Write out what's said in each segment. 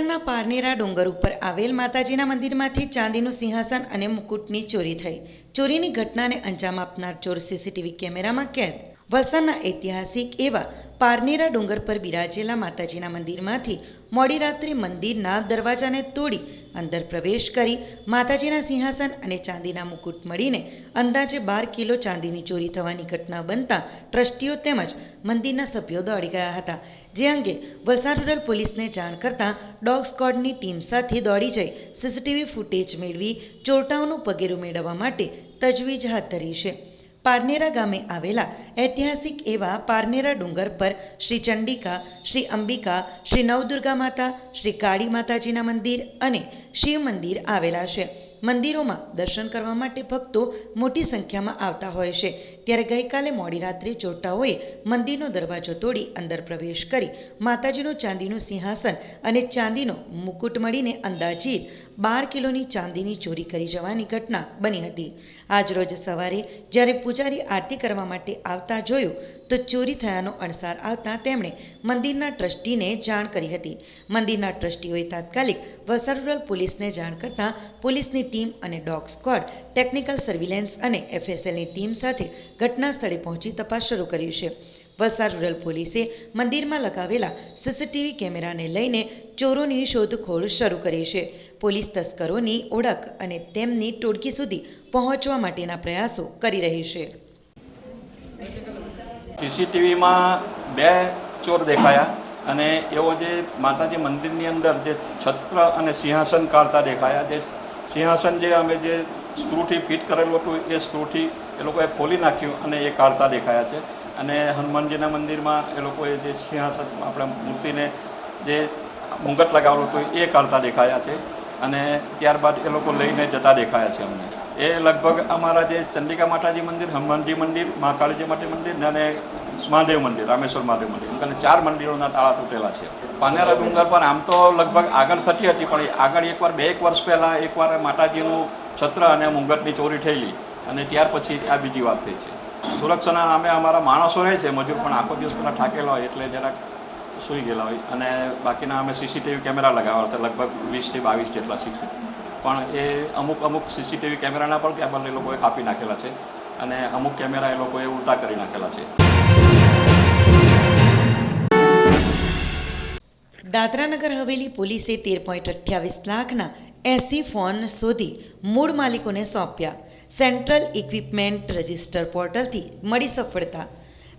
વલસાડના પારનેરા ડુંગર ઉપર આવેલ માતાજીના મંદિરમાંથી ચાંદીનું સિંહાસન અને મુકુટની ચોરી થઈ. ચોરીની ઘટનાને અંજામ આપનાર ચોર સીસીટીવી કેમેરામાં કેદ વલસાડના ઐતિહાસિક એવા પારનેરા ડુંગર પર બિરાજેલા માતાજીના મંદિરમાંથી મોડી રાત્રે મંદિરના દરવાજાને તોડી અંદર પ્રવેશ કરી માતાજીના સિંહાસન અને ચાંદીના મુકુટ મળીને અંદાજે બાર કિલો ચાંદીની ચોરી થવાની ઘટના બનતા ટ્રસ્ટીઓ તેમજ મંદિરના સભ્યો દોડી ગયા હતા. જે અંગે વલસાડ રૂરલ પોલીસને જાણ કરતાં ડોગ સ્કોડની ટીમ સાથે દોડી જઈ સીસીટીવી ફૂટેજ મેળવી ચોરટાઓનું પગેરું મેળવવા માટે તજવીજ હાથ ધરી છે. પારનેરા ગામે આવેલા ઐતિહાસિક એવા પારનેરા ડુંગર પર શ્રી ચંડિકા, શ્રી અંબિકા, શ્રી નવદુર્ગા માતા, શ્રી કાળી માતાજીના મંદિર અને શિવ મંદિર આવેલા છે. મંદિરોમાં દર્શન કરવા માટે ભક્તો મોટી સંખ્યામાં આવતા હોય છે. ત્યારે ગઈકાલે મોડી રાત્રે ચોરટાઓએ મંદિરનો દરવાજો તોડી અંદર પ્રવેશ કરી માતાજીનું ચાંદીનું સિંહાસન અને ચાંદીનો મુકુટ મળીને અંદાજિત બાર કિલોની ચાંદીની ચોરી કરી જવાની ઘટના બની હતી. આજરોજ સવારે જ્યારે પૂજારી આરતી કરવા માટે આવતા જોયું તો ચોરી થયાનો અણસાર આવતા તેમણે મંદિરના ટ્રસ્ટીને જાણ કરી હતી. મંદિરના ટ્રસ્ટીઓએ તાત્કાલિક વલસાડ રૂરલ પોલીસને જાણ કરતાં પોલીસની ટીમ અને ડોગ સ્ક્વોડ, ટેકનિકલ સર્વિલેન્સ અને એફએસએલની ટીમ સાથે ઘટના સ્થળે પહોંચી તપાસ શરૂ કરી છે. વલસાડ રૂરલ પોલીસે મંદિરમાં લગાવેલા સીસીટીવી કેમેરાને લઈને ચોરોની શોધખોળ શરૂ કરી છે. પોલીસ તસ્કરોની ઓળખ અને તેમની ટોળકી સુધી પહોંચવા માટેના પ્રયાસો કરી રહી છે. સીસીટીવીમાં બે ચોર દેખાયા અને એવો જે માતાજી મંદિરની અંદર જે છત્ર અને સિંહાસન કાઢતા દેખાયા, જે સિંહાસન જે અમે જે સ્ક્રૂથી ફિટ કરેલું હતું એ સ્ક્રૂથી એ લોકોએ ખોલી નાખ્યું અને એ કાઢતા દેખાયા છે. અને હનુમાનજીના મંદિરમાં એ લોકોએ જે સિંહાસન, આપણે મૂર્તિને જે મુંગટ લગાવેલું હતું, એ કાઢતા દેખાયા છે. અને ત્યારબાદ એ લોકો લઈને જતા દેખાયા છે અમને. એ લગભગ અમારા જે ચંડિકા માતાજી મંદિર, હનુમાનજી મંદિર મહાકાળીજી માટી મંદિર અને મહાદેવ મંદિર, રામેશ્વર મહાદેવ મંદિર અને ચાર મંદિરોના તાળા તૂટેલા છે. પાનેરા ડુંગર પર આમ તો લગભગ આગળ થતી હતી, પણ આગળ એકવાર બે એક વર્ષ પહેલાં એકવાર માતાજીનું છત્ર અને મુંગટની ચોરી થયેલી અને ત્યાર પછી આ બીજી વાત થઈ છે. સુરક્ષાના નામે અમારા માણસો રહે છે, મજૂર પણ આખો દિવસ પેલા થાકેલા હોય એટલે જરાક સૂઈ ગયેલા હોય. અને બાકીના અમે સીસીટીવી કેમેરા લગાવ્યા હતા, લગભગ વીસથી બાવીસ જેટલા સીસી પણ એ અમુક અમુક સીસીટીવી કેમેરાના પણ કેબલ એ લોકોએ કાપી નાખેલા છે. અને અમુક કેમેરા એ લોકોએ ઉલટા કરી નાખેલા છે. દાદરાનગર હવેલી પોલીસે તેર પોઈન્ટ અઠ્યાવીસ લાખના એસી ફોન શોધી મૂળ માલિકોને સોંપ્યા. સેન્ટ્રલ ઇક્વિપમેન્ટ રજિસ્ટર પોર્ટલથી મળી સફળતા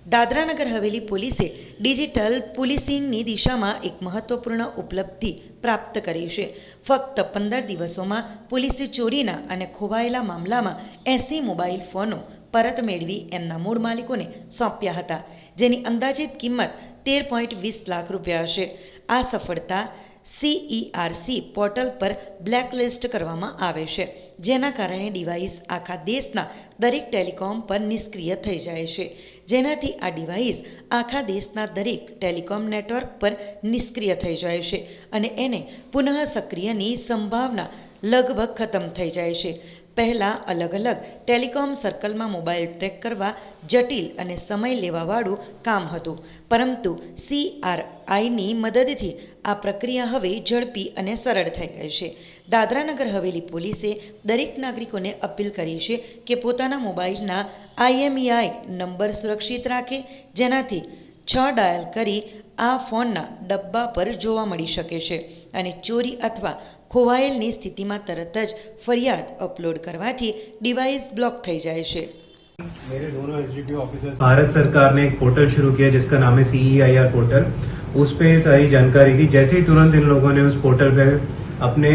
દાદરાનગર હવેલી પોલીસે ડિજિટલ પોલીસિંગની દિશામાં એક મહત્વપૂર્ણ ઉપલબ્ધિ પ્રાપ્ત કરી છે. ફક્ત પંદર દિવસોમાં પોલીસે ચોરીના અને ખોવાયેલા મામલામાં એંસી મોબાઈલ ફોનો પરત મેળવી એમના મૂળ માલિકોને સોંપ્યા હતા, જેની અંદાજિત કિંમત તેર પોઈન્ટ વીસ લાખ રૂપિયા હશે. આ સફળતા સીઈઆરસી પોર્ટલ પર બ્લેકલિસ્ટ કરવામાં આવે છે, જેના કારણે ડિવાઇસ આખા દેશના દરેક ટેલિકોમ પર નિષ્ક્રિય થઈ જાય છે. જેનાથી આ ડિવાઇસ આખા દેશના દરેક ટેલિકોમ નેટવર્ક પર નિષ્ક્રિય થઈ જાય છે અને એને પુનઃ સક્રિયની સંભાવના લગભગ ખતમ થઈ જાય છે. પહેલાં અલગ અલગ ટેલિકોમ સર્કલમાં મોબાઈલ ટ્રેક કરવા જટિલ અને સમય લેવાવાળું કામ હતું. પરંતુ સીઆરઆઈની મદદથી આ પ્રક્રિયા હવે ઝડપી અને સરળ થઈ ગઈ છે. દાદરાનગર હવેલી પોલીસે દરેક નાગરિકોને અપીલ કરી છે કે પોતાના મોબાઈલના આઈએમઈઆઈ નંબર સુરક્ષિત રાખે, જેનાથી છ ડાયલ કરી આ ફોનના ડબ્બા પર જોવા મળી શકે છે અને ચોરી અથવા ખોવાયેલની સ્થિતિમાં તરત જ ફરિયાદ અપલોડ કરવાથી ડિવાઇસ બ્લોક થઈ જાય છે मेरे दोनों एस ऑफिसर्स भारत सरकार ने एक पोर्टल शुरू किया जिसका नाम है सीईआईआर पोर्टल उस पे सारी जानकारी दी जैसे ही तुरंत इन लोगों ने उस पोर्टल पे अपने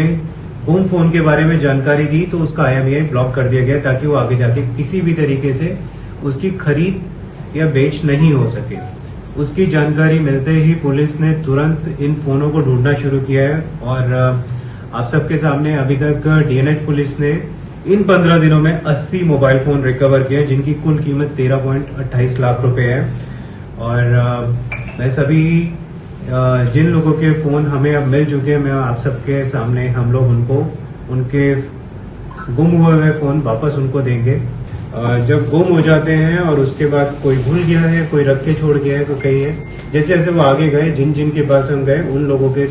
होम फोन के बारे में जानकारी दी तो उसका आईएमईआई ब्लॉक कर दिया गया ताकि वो आगे जाके किसी भी तरीके से उसकी खरीद या बेच नहीं हो सके उसकी जानकारी मिलते ही पुलिस ने तुरंत इन फोनों को ढूंढना शुरू किया है और आप सबके सामने अभी तक डीएनएच पुलिस ने इन पंद्रह दिनों में 80 मोबाइल फ़ोन रिकवर किए हैं, जिनकी कुल कीमत तेरह पॉइंट अट्ठाईस लाख रुपए है। और मैं सभी जिन लोगों के फ़ोन हमें अब मिल चुके हैं मैं आप सबके सामने हम लोग उनको उनके गुम हुए हुए फ़ोन वापस उनको देंगे। जब गुम हो जाते हैं और उसके बाद कोई भूल गया है, कोई रख के छोड़ गया है, कोई कहीं है, जैसे जैसे वो आगे गए, जिन जिन के पास हम गए, उन लोगों के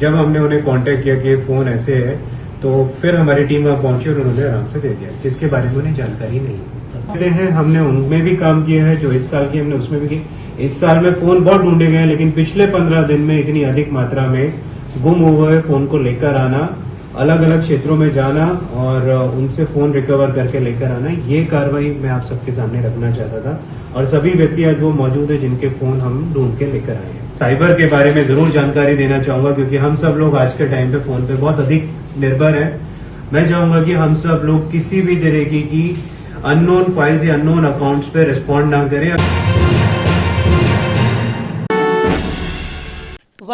जब हमने उन्हें कांटेक्ट किया कि फ़ोन ऐसे है तो फिर हमारी टीम वहाँ पहुँची और उन्होंने आराम से दे दिया, जिसके बारे में उन्हें जानकारी नहीं है। हैं, हमने उनमें भी काम किया है, जो इस साल की हमने उसमें भी की। इस साल में फ़ोन बहुत ढूंढे गए लेकिन पिछले पंद्रह दिन में इतनी अधिक मात्रा में गुम हुए फ़ोन को लेकर आना अलग अलग क्षेत्रों में जाना और उनसे फ़ोन रिकवर करके लेकर आना, ये कार्रवाई मैं आप सबके सामने रखना चाहता था। और सभी व्यक्ति आज वो मौजूद है जिनके फ़ोन हम ढूंढ के लेकर आए हैं। साइबर के बारे में ज़रूर जानकारी देना चाहूँगा, क्योंकि हम सब लोग आज के टाइम पे फ़ोन पे बहुत अधिक निर्भर है। मैं चाहूँगा कि हम सब लोग किसी भी तरीके की अननोन फाइल्स या अननोन अकाउंट्स पे रिस्पॉन्ड ना करें।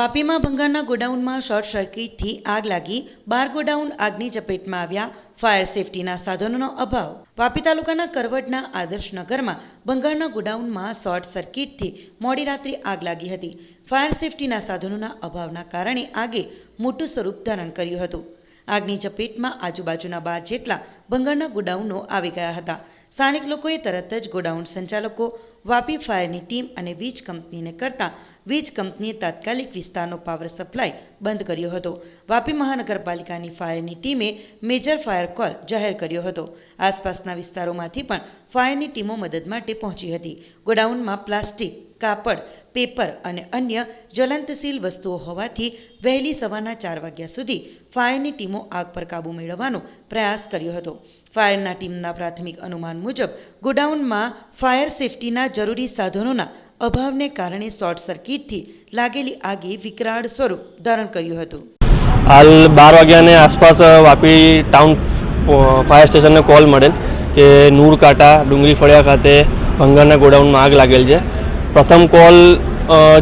વાપીમાં ભંગારના ગોડાઉનમાં શોર્ટ સર્કિટથી આગ લાગી, બાર ગોડાઉન આગની ચપેટમાં આવ્યા, ફાયર સેફટીના સાધનોનો અભાવ. વાપી તાલુકાના કરવડના આદર્શનગરમાં ભંગારના ગોડાઉનમાં શોર્ટ સર્કિટથી મોડી રાત્રે આગ લાગી હતી. ફાયર સેફટીના સાધનોના અભાવના કારણે આગે મોટું સ્વરૂપ ધારણ કર્યું હતું. આગની ચપેટમાં આજુબાજુના બાર જેટલા ભંગારના ગોડાઉનો આવી ગયા હતા. સ્થાનિક લોકોએ તરત જ ગોડાઉન સંચાલકો, વાપી ફાયરની ટીમ અને વીજ કંપનીને કરતા વીજ કંપનીએ તાત્કાલિક વિસ્તારનો પાવર સપ્લાય બંધ કર્યો હતો. વાપી મહાનગરપાલિકાની ફાયરની ટીમે મેજર ફાયર કોલ જાહેર કર્યો હતો. આસપાસના વિસ્તારોમાંથી પણ ફાયરની ટીમો મદદ માટે પહોંચી હતી. ગોડાઉનમાં પ્લાસ્ટિક કાપડ, પેપર અને અન્ય જ્વલંતશીલ વસ્તુઓ હોવાથી વહેલી સવારના ચાર વાગ્યા સુધી ફાયરની ટીમો આગ પર કાબૂ મેળવવાનો પ્રયાસ કર્યો હતો. ફાયરના ટીમના પ્રાથમિક અનુમાન મુજબ, ગોડાઉનમાં ફાયર સેફટીના જરૂરી સાધનોના અભાવને કારણે શોર્ટ સર્કિટથી લાગેલી આગે વિકરાળ સ્વરૂપ ધારણ કર્યું હતું. હાલ બાર વાગ્યાને આસપાસ વાપી ટાઉન ફાયર સ્ટેશનને કોલ મળેલ કે નૂર કાંટા ડુંગરી ફળિયા ખાતે ભંગારના ગોડાઉનમાં આગ લાગેલ છે. પ્રથમ કોલ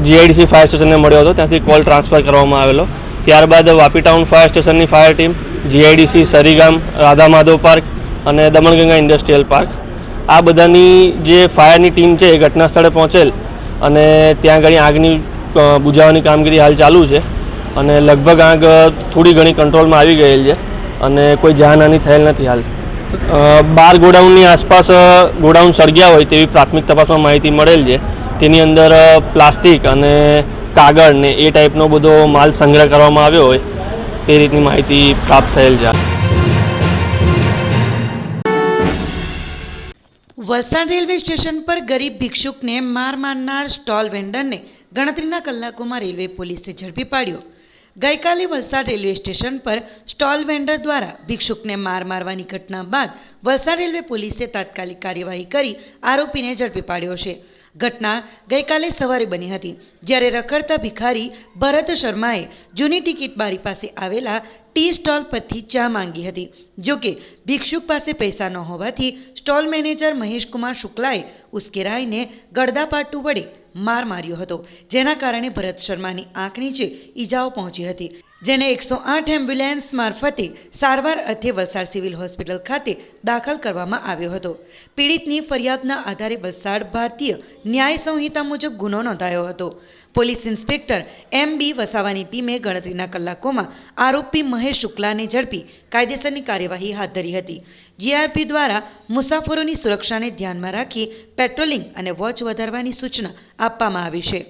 જીઆઈડીસી ફાયર સ્ટેશનને મળ્યો હતો. ત્યાંથી કોલ ટ્રાન્સફર કરવામાં આવેલો. ત્યારબાદ વાપી ટાઉન ફાયર સ્ટેશનની fire team GIDC Sarigam Radha Madhav park અને દમણગંગા ઇન્ડસ્ટ્રીયલ પાર્ક આ બધાની જે ફાયરની ટીમ છે એ ઘટના સ્થળે પહોંચેલ અને ત્યાં આગળ આગની બુજાવવાની કામગીરી હાલ ચાલુ છે અને લગભગ આગ થોડી ઘણી કંટ્રોલમાં આવી ગયેલ છે અને કોઈ જાનહાની થયેલ નથી હાલ. બાર ગોડાઉનની આસપાસ ગોડાઉન સળગ્યા હોય તેવી પ્રાથમિક તપાસમાં માહિતી મળેલ છે. તેની અંદર પ્લાસ્ટિક અને કાગળ ને એ ટાઈપનો બધો માલ સંગ્રહ કરવામાં આવ્યો હોય, તે રીતની માહિતી પ્રાપ્ત થયેલ છે. વલસાડ રેલવે સ્ટેશન પર ગરીબ ભિક્ષુકને માર મારનાર સ્ટોલ વેન્ડરને ગણતરીના કલાકોમાં રેલવે પોલીસે ઝડપી પાડ્યો. ગઈકાલે વલસાડ રેલવે સ્ટેશન પર સ્ટોલ વેન્ડર દ્વારા ભિક્ષુકને માર મારવાની ઘટના બાદ વલસાડ રેલવે પોલીસે તાત્કાલિક કાર્યવાહી કરી આરોપીને ઝડપી પાડ્યો છે. ઘટના ગઈકાલે સવારે બની હતી. જ્યારે રખડતા ભિખારી ભરત શર્માએ જૂની ટિકિટ બારી પાસે આવેલા ટી સ્ટોલ પરથી ચા માંગી હતી. જોકે ભિક્ષુક પાસે પૈસા ન હોવાથી સ્ટોલ મેનેજર મહેશકુમાર શુક્લાએ ઉશ્કેરાઈને ગળદાપાટુ વડે માર માર્યો હતો, જેના કારણે ભરત શર્માની આંખ નીચે ઈજાઓ પહોંચી હતી. જેને એકસો આઠ એમ્બ્યુલન્સ મારફતે સારવાર અર્થે વલસાડ સિવિલ હોસ્પિટલ ખાતે દાખલ કરવામાં આવ્યો હતો. પીડિતની ફરિયાદના આધારે વલસાડ ભારતીય ન્યાય સંહિતા મુજબ ગુનો નોંધાયો હતો. પોલીસ ઇન્સ્પેક્ટર એમ બી વસાવાની ટીમે ગણતરીના કલાકોમાં આરોપી મહેશ શુક્લાને ઝડપી કાયદેસરની કાર્યવાહી હાથ ધરી હતી. જીઆરપી દ્વારા મુસાફરોની સુરક્ષાને ધ્યાનમાં રાખી પેટ્રોલિંગ અને વોચ વધારવાની સૂચના આપવામાં આવી છે.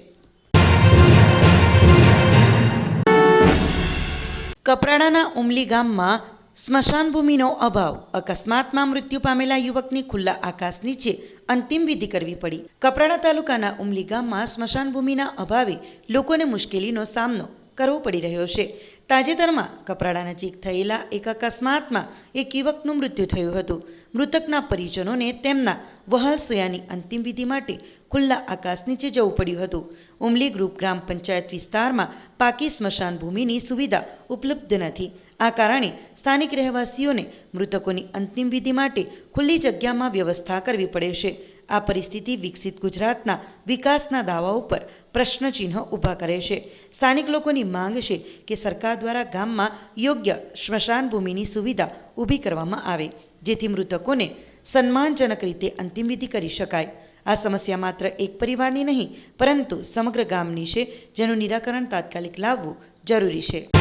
કપરાડાના ઉમલી ગામમાં સ્મશાન ભૂમિનો અભાવ. અકસ્માતમાં મૃત્યુ પામેલા યુવકની ખુલ્લા આકાશ નીચે અંતિમ વિધિ કરવી પડી. કપરાડા તાલુકાના ઉમલી ગામમાં સ્મશાનભૂમિના અભાવે લોકોને મુશ્કેલીનો સામનો કરવો પડી રહ્યો છે. તાજેતરમાં કપરાડા નજીક થયેલા એક અકસ્માતમાં એક યુવકનું મૃત્યુ થયું હતું. મૃતકના પરિજનોને તેમના વહાલ સોયાની અંતિમ વિધિ માટે ખુલ્લા આકાશ નીચે જવું પડ્યું હતું. ઉમલી ગ્રુપ ગ્રામ પંચાયત વિસ્તારમાં પાકી સ્મશાન ભૂમિની સુવિધા ઉપલબ્ધ નથી. આ કારણે સ્થાનિક રહેવાસીઓને મૃતકોની અંતિમ વિધિ માટે ખુલ્લી જગ્યામાં વ્યવસ્થા કરવી પડે છે. આ પરિસ્થિતિ વિકસિત ગુજરાતના વિકાસના દાવાઓ પર પ્રશ્નચિહ્ન ઊભા કરે છે. સ્થાનિક લોકોની માંગ છે કે સરકાર દ્વારા ગામમાં યોગ્ય સ્મશાન ભૂમિની સુવિધા ઊભી કરવામાં આવે, જેથી મૃતકોને સન્માનજનક રીતે અંતિમ વિધિ કરી શકાય. આ સમસ્યા માત્ર એક પરિવારની નહીં, પરંતુ સમગ્ર ગામની છે, જેનું નિરાકરણ તાત્કાલિક લાવવું જરૂરી છે.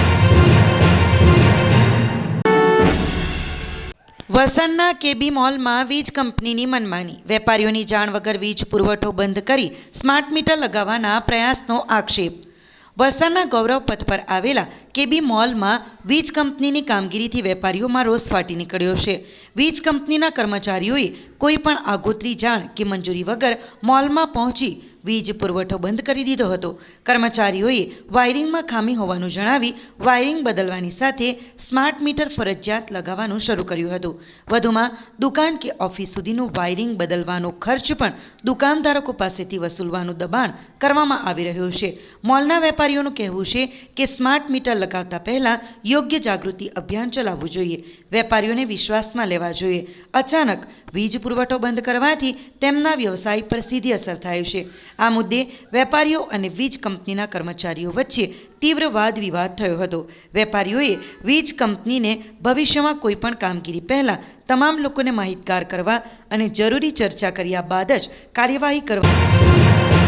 વલસાડના કેબી મોલમાં વીજ કંપનીની મનમાની. વેપારીઓની જાણ વગર વીજ પુરવઠો બંધ કરી સ્માર્ટ મીટર લગાવવાના પ્રયાસનો આક્ષેપ. વલસાડના ગૌરવ પથ પર આવેલા કેબી મોલમાં વીજ કંપનીની કામગીરીથી વેપારીઓમાં રોષ ફાટી નીકળ્યો છે. વીજ કંપનીના કર્મચારીઓએ કોઈ પણ આગોતરી જાણ કે મંજૂરી વગર મોલમાં પહોંચી વીજ પુરવઠો બંધ કરી દીધો હતો. કર્મચારીઓએ વાયરિંગમાં ખામી હોવાનું જણાવી વાયરિંગ બદલવાની સાથે સ્માર્ટ મીટર ફરજિયાત લગાવવાનું શરૂ કર્યું હતું. વધુમાં, દુકાન કે ઓફિસ સુધીનું વાયરિંગ બદલવાનો ખર્ચ પણ દુકાનધારકો પાસેથી વસૂલવાનું દબાણ કરવામાં આવી રહ્યું છે. મોલના વેપારીઓનું કહેવું છે કે સ્માર્ટ મીટર લગાવતા પહેલાં યોગ્ય જાગૃતિ અભિયાન ચલાવવું જોઈએ. વેપારીઓને વિશ્વાસમાં લેવા જોઈએ. અચાનક વીજ પુરવઠો બંધ કરવાથી તેમના વ્યવસાય પર સીધી અસર થાય છે. આ મુદ્દે વેપારીઓ અને વીજ કંપનીના કર્મચારીઓ વચ્ચે તીવ્ર વાદ વિવાદ થયો હતો. વેપારીઓએ વીજ કંપનીને ભવિષ્યમાં કોઈપણ કામગીરી પહેલાં તમામ લોકોને માહિતગાર કરવા અને જરૂરી ચર્ચા કર્યા બાદ જ કાર્યવાહી કરવા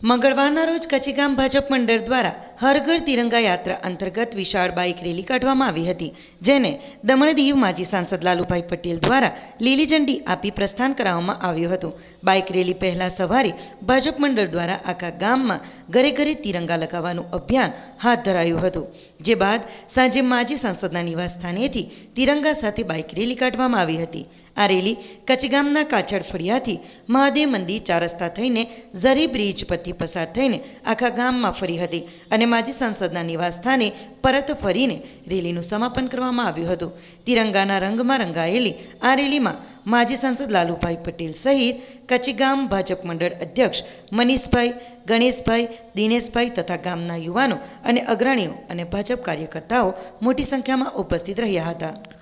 મંગળવારના રોજ કચીગામ ભાજપ મંડળ દ્વારા હર ઘર તિરંગા યાત્રા અંતર્ગત વિશાળ બાઇક રેલી કાઢવામાં આવી હતી, જેને દમણ દીવ માજી સાંસદ લાલુભાઈ પટેલ દ્વારા લીલી ઝંડી આપી પ્રસ્થાન કરાવવામાં આવ્યું હતું. બાઇક રેલી પહેલા સવારે ભાજપ મંડળ દ્વારા આખા ગામમાં ઘરે ઘરે તિરંગા લગાવવાનું અભિયાન હાથ ધરાયું હતું. જે બાદ સાંજે માજી સાંસદના નિવાસ સ્થાનેથી તિરંગા સાથે બાઇક રેલી કાઢવામાં આવી હતી. આ રેલી કચગામના કાછડ ફળિયાથી મહાદેવ મંદિર ચાર રસ્તા થઈને ઝરી બ્રિજ પરથી પસાર થઈને આખા ગામમાં ફરી હતી અને માજી સાંસદના નિવાસ સ્થાને પરત ફરીને રેલીનું સમાપન કરવામાં આવ્યું હતું. તિરંગાના રંગમાં રંગાયેલી આ રેલીમાં માજી સાંસદ લાલુભાઈ પટેલ સહિત કચ્છી ગામ ભાજપ મંડળ અધ્યક્ષ મનીષભાઈ, ગણેશભાઈ, દિનેશભાઈ તથા ગામના યુવાનો અને અગ્રણીઓ અને ભાજપ કાર્યકર્તાઓ મોટી સંખ્યામાં ઉપસ્થિત રહ્યા હતા.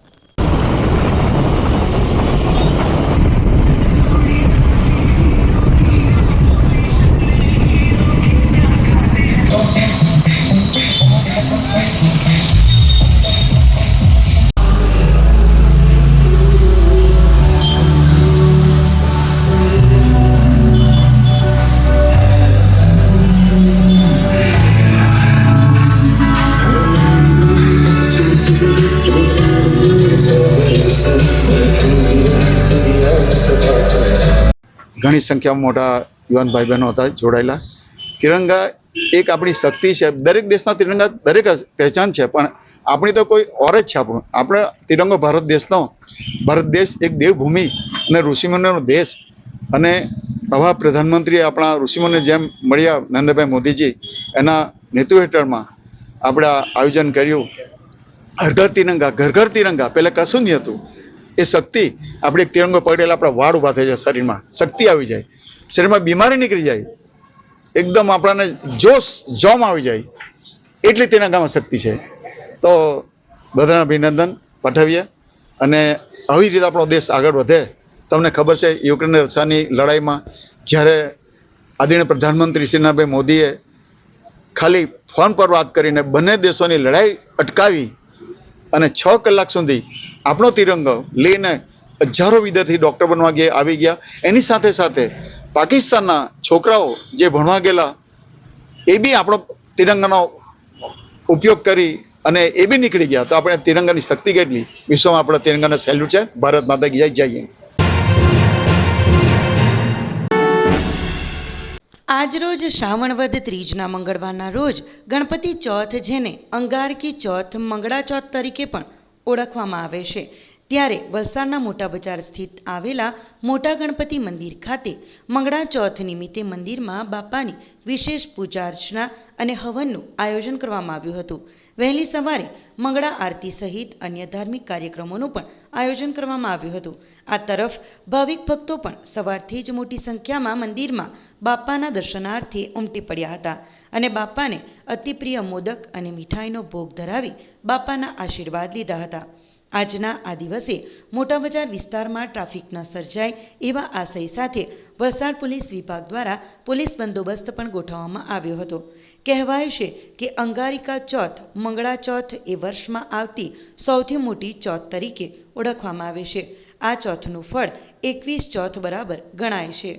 ઘણી સંખ્યામાં મોટા યુવાન ભાઈ બહેનો હતા, જોડાયેલા. તિરંગા એક આપણી શક્તિ છે. દરેક દેશના તિરંગા દરેક પહેચાન છે, પણ આપણી તો કોઈ ઓર જ છે. આપણું, આપણે તિરંગો ભારત દેશનો. ભારત દેશ એક દેવભૂમિ અને ઋષિમુનિનો દેશ. અને આવા પ્રધાનમંત્રી આપણા ઋષિમુનિ જેમ મળ્યા નરેન્દ્રભાઈ મોદીજી, એના નેતૃત્વ હેઠળમાં આપણે આયોજન કર્યું. હર ઘર તિરંગા ઘર ઘર તિરંગા, પહેલાં કશું નહીં હતું. એ શક્તિ આપણે તિરંગો પકડેલા આપણા વાળ ઊભા થઈ જાય શરીરમાં. શક્તિ આવી જાય. શરીરમાં બીમારી નીકળી જાય. એકદમ આપણાને જોશ, જોમ આવી જાય. એટલી તેના ગામમાં શક્તિ છે. તો બધાને અભિનંદન પાઠવીએ અને આવી રીતે આપણો દેશ આગળ વધે. તમને ખબર છે યુક્રેન રશિયાની લડાઈમાં જ્યારે આદરણીય પ્રધાનમંત્રી શ્રી નરેન્દ્રભાઈ મોદીએ ખાલી ફોન પર વાત કરીને બંને દેશોની લડાઈ અટકાવી અને છ કલાક સુધી આપણો તિરંગો લઈને હજારો વિદ્યાર્થી ડૉક્ટર બનવા ગયા, આવી ગયા. એની સાથે સાથે પાકિસ્તાનના છોકરાઓ જે ભણવા ગયેલા, એ બી આપણો તિરંગાનો ઉપયોગ કરી અને એ બી નીકળી ગયા. તો આપણે તિરંગાની શક્તિ કેટલી? વિશ્વમાં આપણા તિરંગાને સેલ્યુટ છે. ભારત માતા જય જય આજરોજ શ્રાવણવદ ત્રીજના મંગળવારના રોજ ગણપતિ ચોથ જેને અંગારકી ચોથ મંગળા ચોથ તરીકે પણ ઓળખવામાં આવે છે. ત્યારે વલસાડના મોટા બજાર સ્થિત આવેલા મોટા ગણપતિ મંદિર ખાતે મંગળા ચોથ નિમિત્તે મંદિરમાં બાપાની વિશેષ પૂજા અર્ચના અને હવનનું આયોજન કરવામાં આવ્યું હતું. વહેલી સવારે મંગળા આરતી સહિત અન્ય ધાર્મિક કાર્યક્રમોનું પણ આયોજન કરવામાં આવ્યું હતું. આ તરફ ભાવિક ભક્તો પણ સવારથી જ મોટી સંખ્યામાં મંદિરમાં બાપાના દર્શનાર્થે ઉમટી પડ્યા હતા અને બાપાને અતિપ્રિય મોદક અને મીઠાઈનો ભોગ ધરાવી બાપાના આશીર્વાદ લીધા હતા. આજના આ દિવસે મોટા બજાર વિસ્તારમાં ટ્રાફિક ન સર્જાય એવા આશય સાથે વલસાડ પોલીસ વિભાગ દ્વારા પોલીસ બંદોબસ્ત પણ ગોઠવવામાં આવ્યો હતો. કહેવાય છે કે અંગારિકા ચોથ, મંગળા ચોથ એ વર્ષમાં આવતી સૌથી મોટી ચોથ તરીકે ઓળખવામાં આવે છે. આ ચોથનું ફળ એકવીસ ચોથ બરાબર ગણાય છે.